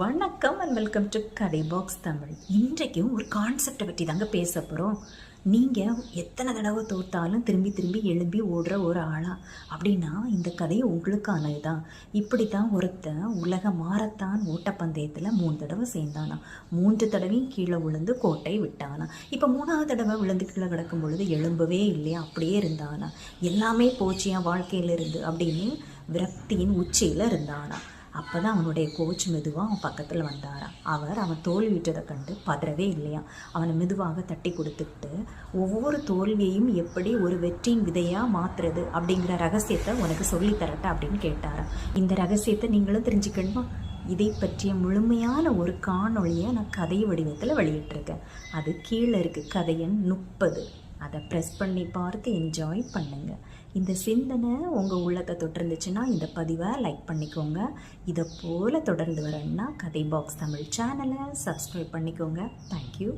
வணக்கம் and welcome to Kathai box Tamil இன்றைக்கும் ஒரு கான்செப்டை பற்றி தாங்க பேச போகிறோம் நீங்கள் எத்தனை தடவை தோத்தாலும் திரும்பி திரும்பி எழும்பி ஓடுற ஒரு ஆளா? அப்படின்னா இந்த கதை உங்களுக்கானது தான் இப்படி தான் ஒருத்தன் உலக மாரத்தான் ஓட்டப்பந்தயத்தில் மூணு தடவை சேர்ந்தானா? மூன்று தடவையும் கீழே விழுந்து கோட்டை விட்டானா? இப்போ மூணாவது தடவை விழுந்து கீழே கிடக்கும் பொழுது எழும்பவே இல்லையா? அப்படியே இருந்தானா? எல்லாமே போச்சு என் வாழ்க்கையிலிருந்து அப்படின்னு விரக்தியின் உச்சியில் இருந்தானா? அப்போ தான் அவனுடைய கோச் மெதுவாக அவன் பக்கத்தில் வந்தாராம் அவர் அவன் தோல்வியிட்டதை கண்டு பதறவே இல்லையா. அவனை மெதுவாக தட்டி கொடுத்துக்கிட்டு ஒவ்வொரு தோல்வியையும் எப்படி ஒரு வெற்றியின் விதையாக மாற்றுறது அப்படிங்கிற ரகசியத்தை உனக்கு சொல்லித் தரட்டா அப்படின்னு கேட்டாராம் இந்த ரகசியத்தை நீங்களும் தெரிஞ்சுக்கணுமா? இதை பற்றிய முழுமையான ஒரு காணொளியை நான் கதை வடிவத்தில் வெளியிட்டிருக்கேன். அது கீழே இருக்குது கதையன் முப்பது. அதை ப்ரெஸ் பண்ணி பார்த்து என்ஜாய் பண்ணுங்கள் இந்த சிந்தனை உங்கள் உள்ளத்தை தொட்டிருந்துச்சுன்னா இந்த பதிவை லைக் பண்ணிக்கோங்க. இதை போல் தொடர்ந்து வரேன்னா கதை பாக்ஸ் தமிழ் சேனலை சப்ஸ்கிரைப் பண்ணிக்கோங்க. தேங்க்யூ